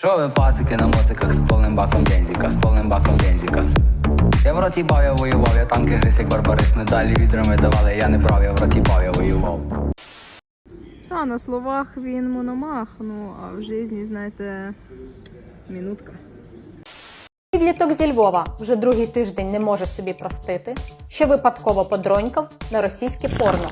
Що ви пасики на моциках з повним баком бензика, з повним баком бензика. Я в роті бав, я воював, я танки гриз, як барбарис, медалі відрами давали, я не брав, я в роті бав, я воював. Та на словах він мономах, ну а в житті, знаєте, мінутка. Підліток зі Львова вже другий тиждень не може собі простити, що випадково подронькав на російське порно.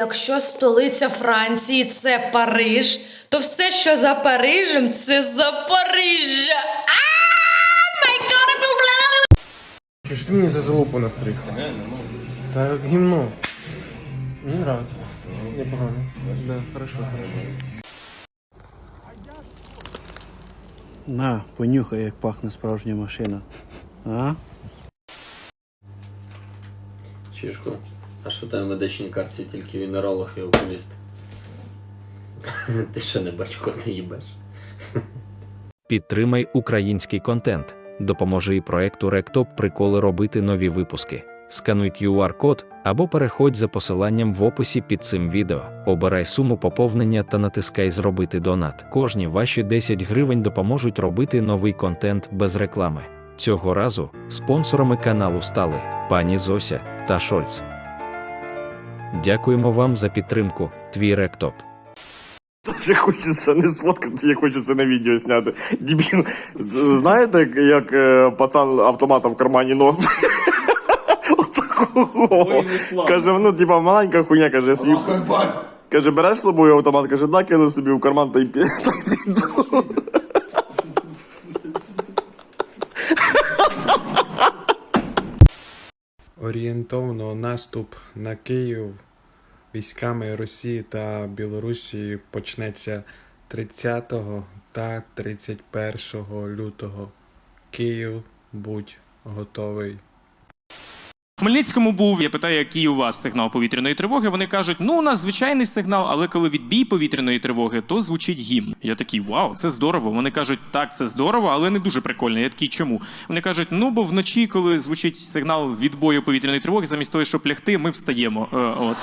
Якщо столиця Франції це Париж, то все, що за Парижем, це Запоріжжя. Че, что ты мне за залупу настриг? Да, гимно. Мне нравится. Непогано. Да, хорошо, хорошо. На, понюхай, як пахне справжня машина. А? Чішку. А що там в медичній картці тільки вінеролог і окуліст? Ти що не бачко, ти їбеш? Підтримай український контент. Допоможи і проекту Ректоп приколи робити нові випуски. Скануй QR-код або переходь за посиланням в описі під цим відео. Обирай суму поповнення та натискай Зробити донат. Кожні ваші 10 гривень допоможуть робити новий контент без реклами. Цього разу спонсорами каналу стали пані Зося та Шольц. Дякуємо вам за підтримку. Твій Ректоп. Ще хочеться не сфоткати, як хочеться на відео зняти. Дебіл. З- Знаєте, як, як е, пацан автомата в кармані носить? Отакого. Каже, ну, типа, маленька хуйня, каже, свій. Каже, береш з собою автомат, каже, да, кину собі в карман та й пі- та й піду. Орієнтовно наступ на Київ військами Росії та Білорусі почнеться 30 та 31 лютого. Київ, будь готовий. Хмельницькому був, я питаю, який у вас сигнал повітряної тривоги. Вони кажуть, ну у нас звичайний сигнал, але коли відбій повітряної тривоги, то звучить гімн. Я такий, вау, це здорово. Вони кажуть, так, це здорово, але не дуже прикольно. Я такий, чому? Вони кажуть, ну бо вночі, коли звучить сигнал відбою повітряної тривоги, замість того, щоб лягти, ми встаємо. Е, от.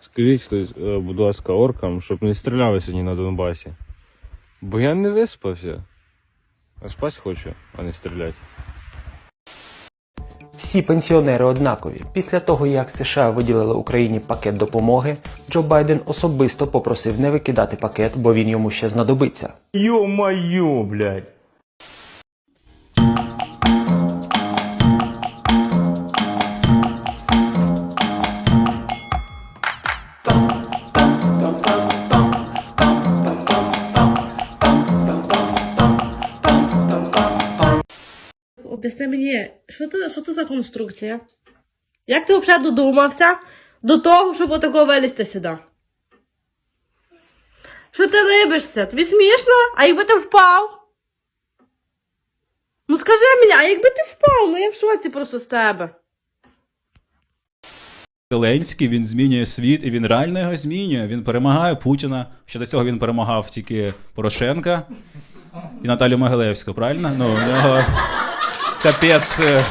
Скажіть хтось, е, будь ласка, оркам, щоб не стріляли сьогодні на Донбасі. Бо я не виспався. А спать хочу, а не стріляти. Всі пенсіонери однакові. Після того, як США виділили Україні пакет допомоги, Джо Байден особисто попросив не викидати пакет, бо він йому ще знадобиться. Йо-майо, блядь. Об'ясни мені, що це, що це за конструкція? Як ти взагалі додумався до того, щоб отако вилізти сюди? Що ти либишся? Тобі смішно? А якби ти впав? Ну скажи мені, а якби ти впав? Ну я в шоці просто з тебе. Зеленський він змінює світ, і він реально його змінює. Він перемагає Путіна. Ще до цього він перемагав тільки Порошенка і Наталю Могилевську, правильно? Ну, у нього капець. е.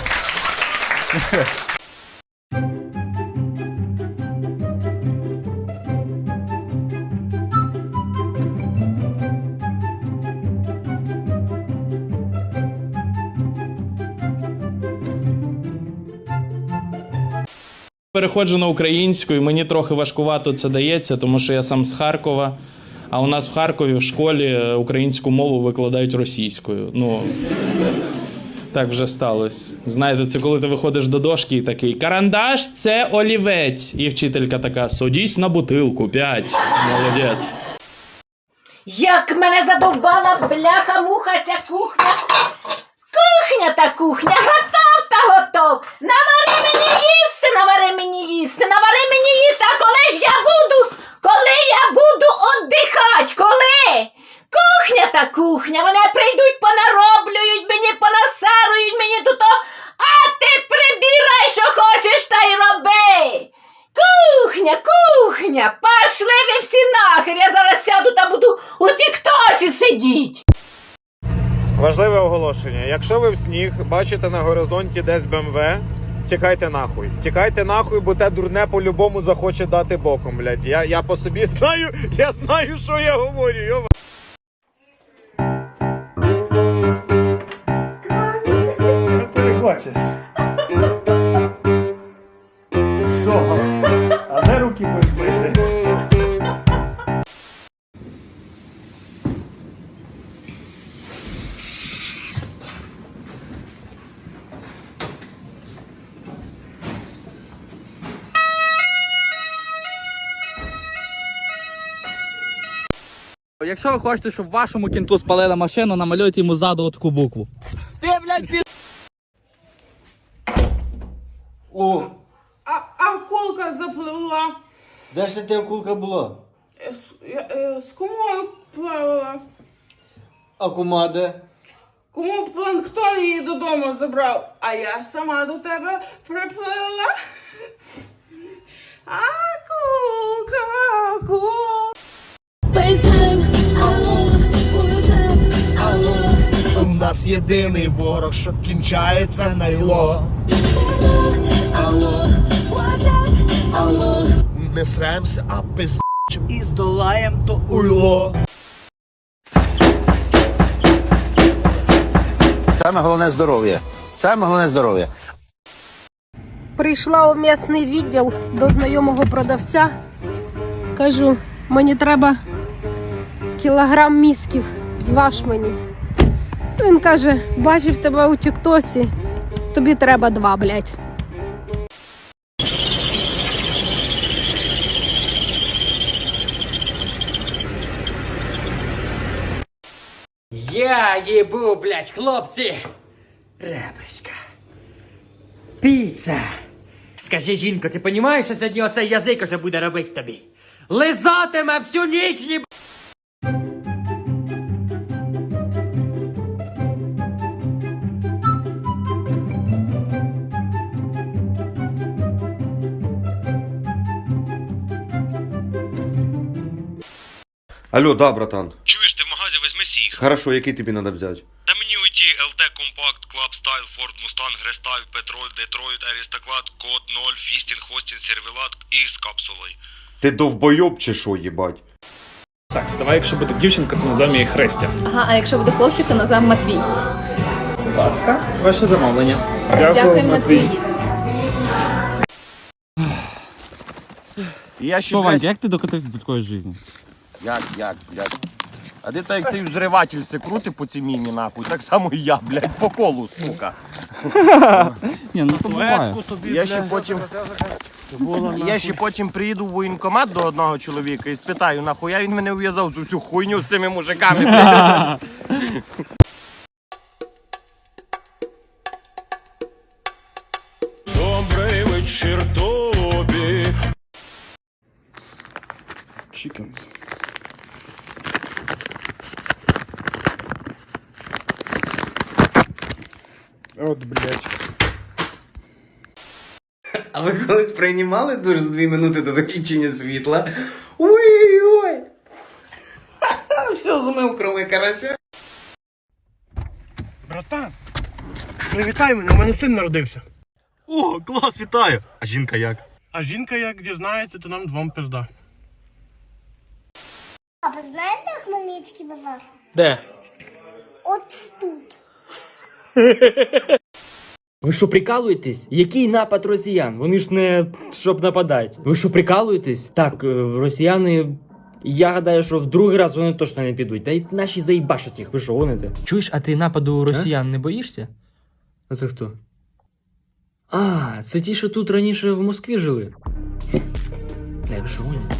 Переходжу на українську, і мені трохи важкувато це дається, тому що я сам з Харкова. А у нас в Харкові в школі е, українську мову викладають російською. Ну так вже сталося. Знаєте, це коли ти виходиш до дошки і такий карандаш це олівець. І вчителька така: судісь на бутилку, п'ять. Молодець. Як мене задовбала бляха муха ця кухня. Кухня та кухня, готов та готов. Навари мені їсти, навари мені їсти, навари мені їсти. А коли ж я буду, коли я буду оддихати? Коли? Кухня та кухня, вона Важливе оголошення. Якщо ви в сніг бачите на горизонті десь БМВ, тікайте нахуй. Тікайте нахуй, бо те дурне по-любому захоче дати боком, блядь. Я, я по собі знаю, я знаю, що я говорю. Якщо ви хочете, щоб вашому кінту спалили машину, намалюйте йому ззаду таку букву. Ти, блядь, пі... О, А, акулка запливла. Де ж ти акулка була? Е, З, я- е, з кумою плавала. А кума де? Кому планктон її додому забрав, а я сама до тебе приплила. Акулка, акулка. У нас єдиний ворог, що кінчається на йло. Не сремся, а пиздчим і здолаєм то уйло. Саме головне здоров'я. Саме головне здоров'я. Прийшла у м'ясний відділ до знайомого продавця. Кажу, мені треба кілограм місків, зваж мені. Він каже, бачив тебе у Тіктосі, тобі треба два, блядь. Я їбу, блядь, хлопці! Ребриська. Піца. Скажи, жінко, ти розумієш, що сьогодні оцей язик уже буде робити тобі? Лизатиме всю ніч, ні... Алло, да, братан. Чуєш, ти в магазі візьми сіг. Хорошо, який тобі треба взяти? Та мені уйти LT Compact, Club Style, Ford Mustang, Restyle, Petrol, Detroit, Aristocrat, Code 0, Fisting, Hosting, Servelat і з капсулою. Ти довбойоб чи що, їбать? Так, давай, якщо буде дівчинка, то називаємо її Христя. Ага, а якщо буде хлопчик, то називаємо Матвій. Будь ласка, ваше замовлення. Дякую, Матвій. Я ще, Що, Вань, як ти докотився до такої житті? Як, як, блядь? А де то як цей взриватель се крутить по цій міні, нахуй, так само і я, блядь, по колу, сука. Ні, ну то буває. Я ще потім. Я ще потім приїду в воєнкомат до одного чоловіка і спитаю, нахуя він мене ув'язав цю всю хуйню з цими мужиками, блядь. Добрий вечір тобі. Chickens. От, блядь. А ви колись приймали душ за дві минути до виключення світла? Ой-ой-ой! Все змив, кроме карася. Братан, привітай мене, у мене син народився. О, клас, вітаю! А жінка як? А жінка як дізнається, то нам двом пизда. А ви знаєте Хмельницький базар? Де? От тут. Ви що прикалуєтесь? Який напад росіян? Вони ж не щоб нападати. Ви що прикалуєтесь? Так, е, росіяни. Я гадаю, що в другий раз вони точно не підуть. Та й наші заїбашать їх, ви що гоните? Чуєш, а ти нападу росіян не боїшся? А це хто? А, це ті, що тут раніше в Москві жили. Бля, ви що гоните?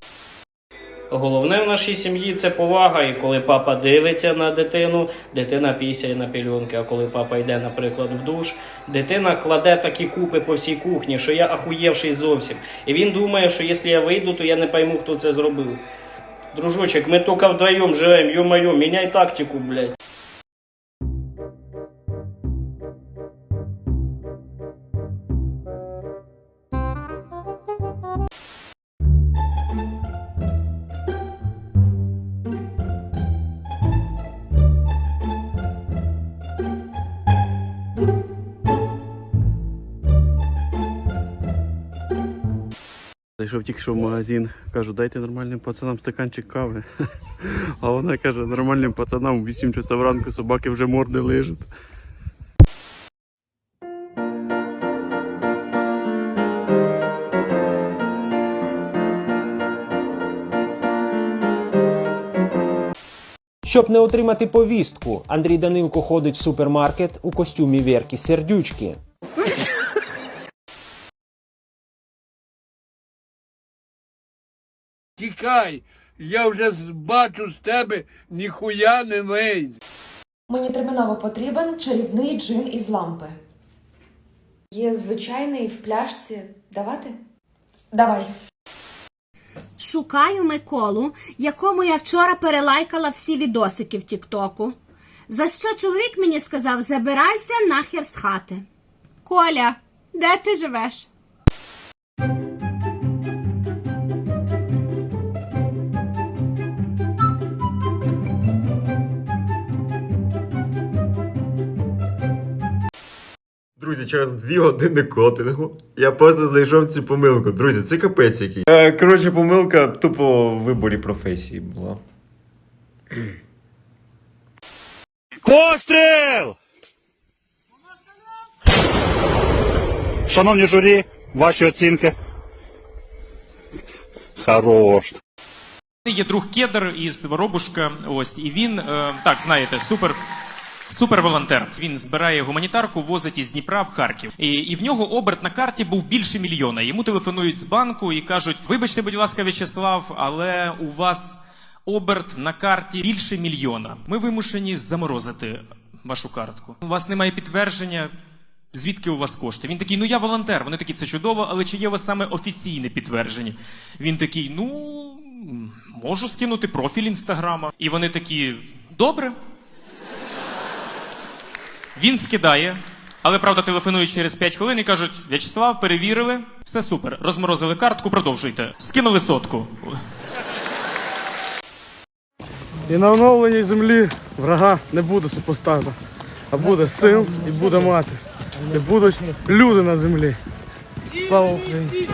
Головне в нашій сім'ї це повага, і коли папа дивиться на дитину, дитина пісяє на пілюнки. А коли папа йде, наприклад, в душ, дитина кладе такі купи по всій кухні, що я ахуєвший зовсім. І він думає, що якщо я вийду, то я не пойму, хто це зробив. Дружочек, ми тільки вдвоєм живемо, йо-майо, міняй тактику, блядь. Зайшов тільки що в магазин, кажу, дайте нормальним пацанам стаканчик кави. А вона каже, нормальним пацанам 8 часов ранку собаки вже морди лижуть. Щоб не отримати повістку, Андрій Данилко ходить в супермаркет у костюмі Верки Сердючки. Тікай, я вже бачу з тебе ніхуя не вийде. Мені терміново потрібен чарівний джин із лампи. Є звичайний в пляшці. Давати? Давай. Шукаю Миколу, якому я вчора перелайкала всі відосики в Тіктоку. За що чоловік мені сказав: забирайся нахер з хати. Коля, де ти живеш? Друзі, через дві години котингу я просто знайшов цю помилку. Друзі, це капець який. Е, коротше, помилка тупо в виборі професії була. Постріл! Шановні журі, ваші оцінки. Хорош. Є друг кедр із Воробушка, ось, і він, е, так, знаєте, супер. Суперволонтер. Він збирає гуманітарку, возить із Дніпра в Харків. І, і в нього оберт на карті був більше мільйона. Йому телефонують з банку і кажуть: вибачте, будь ласка, В'ячеслав, але у вас оберт на карті більше мільйона. Ми вимушені заморозити вашу картку. У вас немає підтвердження. Звідки у вас кошти? Він такий, ну я волонтер. Вони такі, це чудово, але чи є у вас саме офіційне підтвердження? Він такий, ну можу скинути профіль інстаграма. І вони такі, добре. Він скидає, але правда телефонують через 5 хвилин і кажуть: В'ячеслав, перевірили, все супер. Розморозили картку, продовжуйте. Скинули сотку. І на оновленій землі врага не буде супостата, а буде син і буде мати. І будуть люди на землі. Слава Україні!